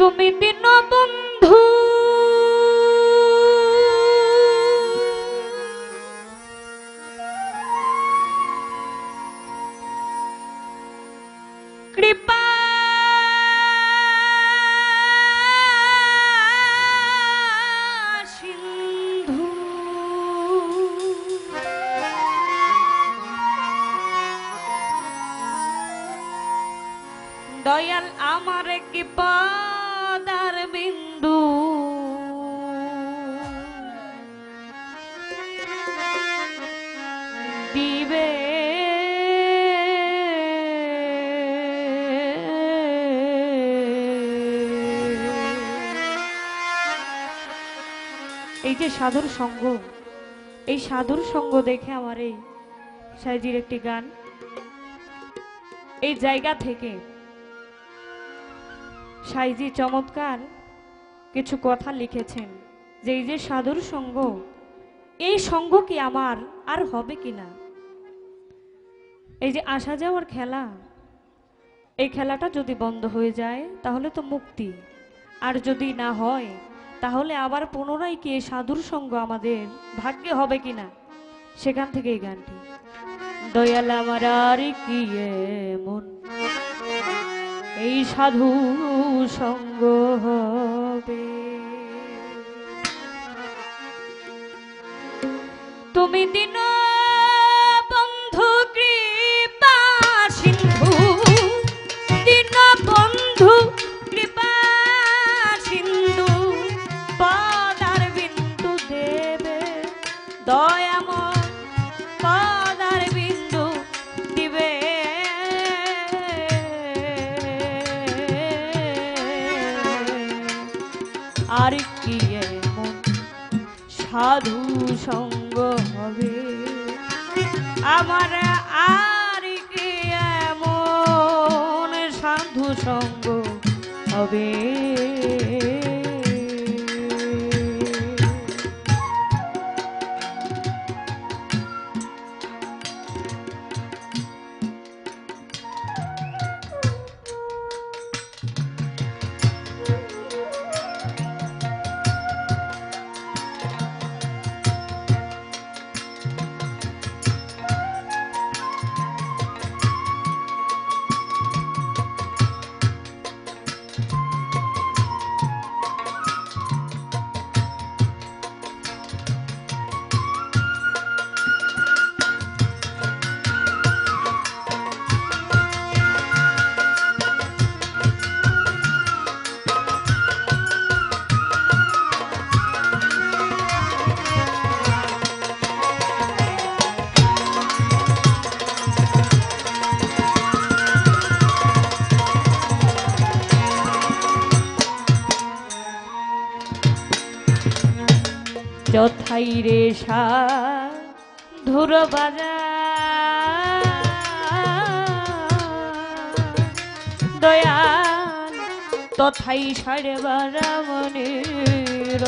তুমি দিন বন্ধু। এই যে সাধুর সঙ্গ, এই সাধুর সঙ্গ দেখে আমার এই সাইজির একটি গান। এই জায়গা থেকে সাইজি চমৎকার কিছু কথা লিখেছেন যে, এই যে সাধুর সঙ্গ, এই সঙ্গ কি আমার আর হবে কি না? এই যে আসা যাওয়ার খেলা, এই খেলাটা যদি বন্ধ হয়ে যায়, তাহলে তো মুক্তি। আর যদি না হয় তাহলে আবার পুনরায় কি? সাধুর সঙ্গ আমাদের। ভাগ্যে হবে কিনা সেখান থেকে এই গানটি। দয়াল আমার আর কি এই সাধু সঙ্গ হবে। তুমি দিন সাধু সঙ্গ হবে। আমার আর কি এমন সাধু সঙ্গ হবে? যথাই রে সা ধুর দয়াল তথাই সাড়ে বারা মনের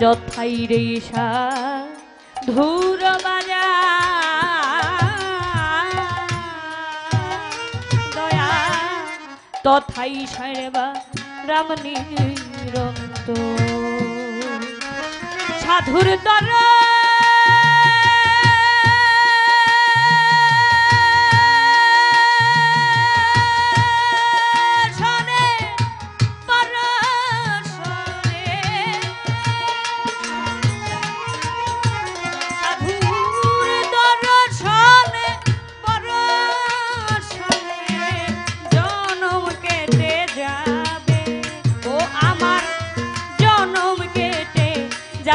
যথাই রে ধুর বাজা দয়া তথাই সারবা রাম নিরন্ত সাধুর তর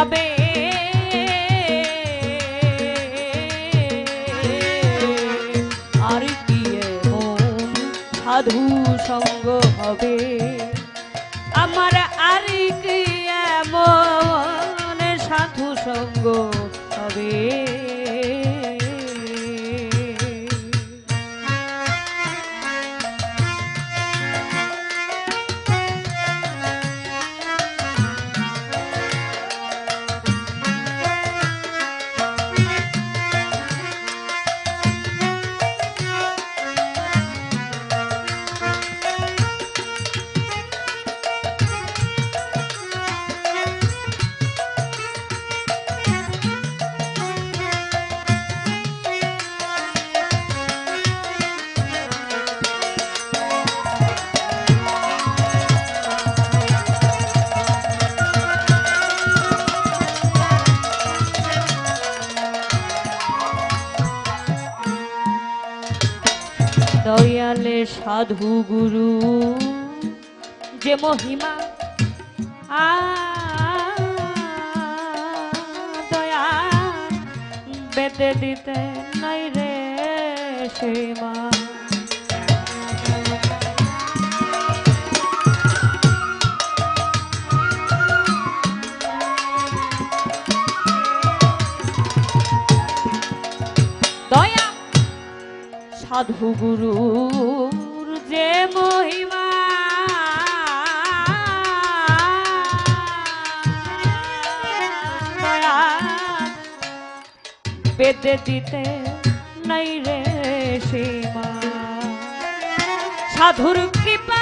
যাবে। আর কি সাধু সঙ্গ হবে? দয়ালে সাধু গুরু যে মহিমা আ দয়া বেদে দিতে নাই রে সীমা সাধু গুরু যে মহিমা। পেতে দিতে নাই রে সীমা। সাধুর কৃপা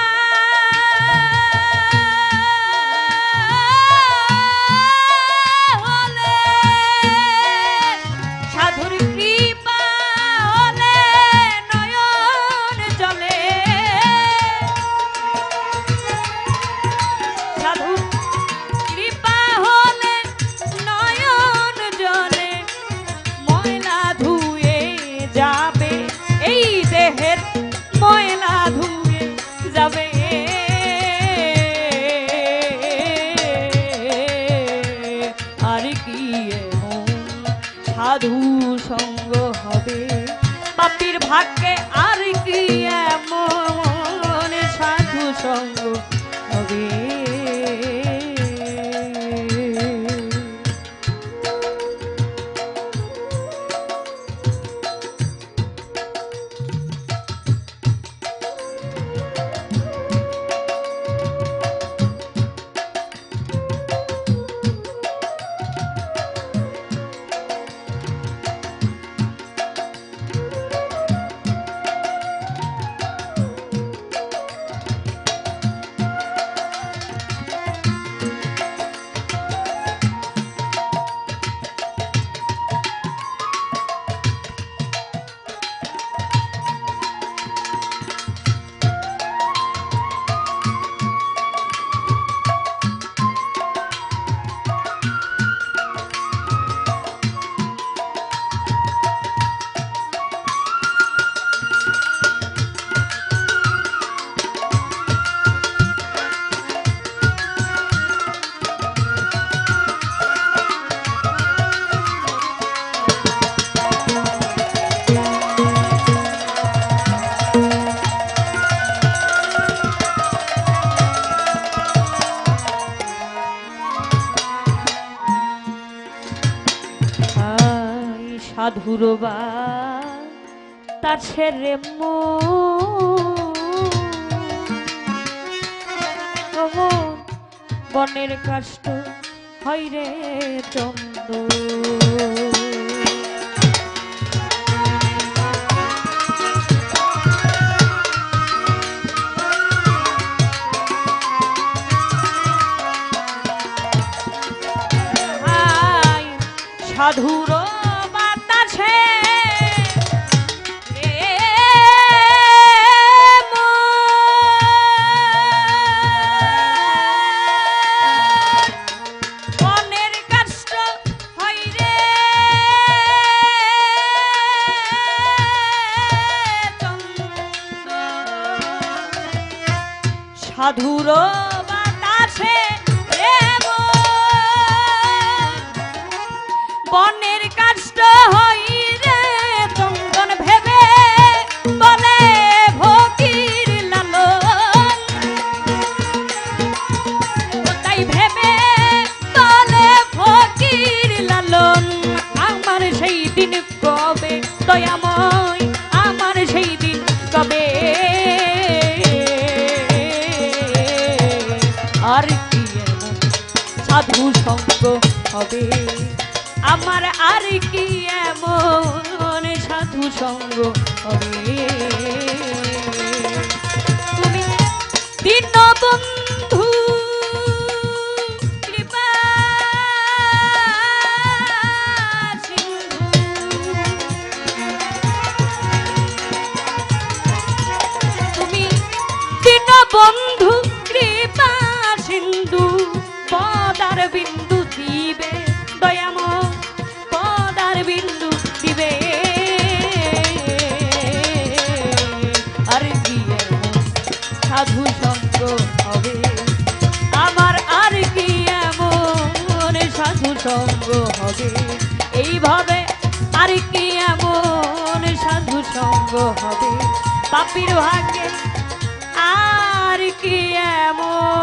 ঘুরবা তার ছেড়ে মো। বনের কষ্ট হয় রে চন্দ্র। সাধুর বাতাসে বনে হবে। আমার আর কি এমন সাধু সঙ্গ হবে? পাপির ভাগ্যে আর কি এমন?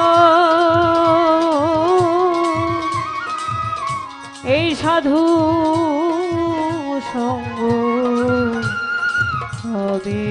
এই সাধু সঙ্গ হবে।